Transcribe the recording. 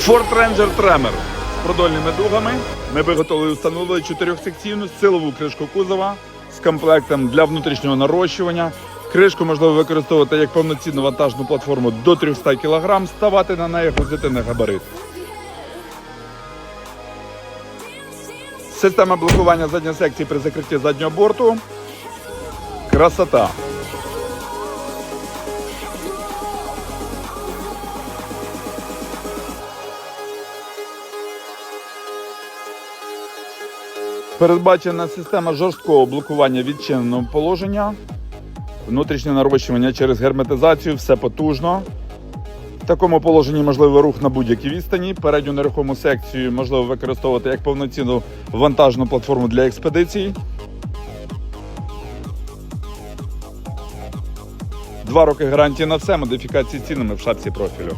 Ford Ranger Tremor з продольними дугами. Ми виготовили і встановили чотирьохсекційну силову кришку кузова з комплектом для внутрішнього нарощування. Кришку можливо використовувати як повноцінну вантажну платформу до 300 кг, ставати на неї грузити на габарит. Система блокування задньої секції при закритті заднього борту. Красота. Передбачена система жорсткого блокування відчиненого положення, внутрішнє нарощування через герметизацію, все потужно. В такому положенні можливий рух на будь-якій відстані. Передню нерухому секцію можливо використовувати як повноцінну вантажну платформу для експедицій. Два роки гарантії на все, модифікації цінами в шапці профілю.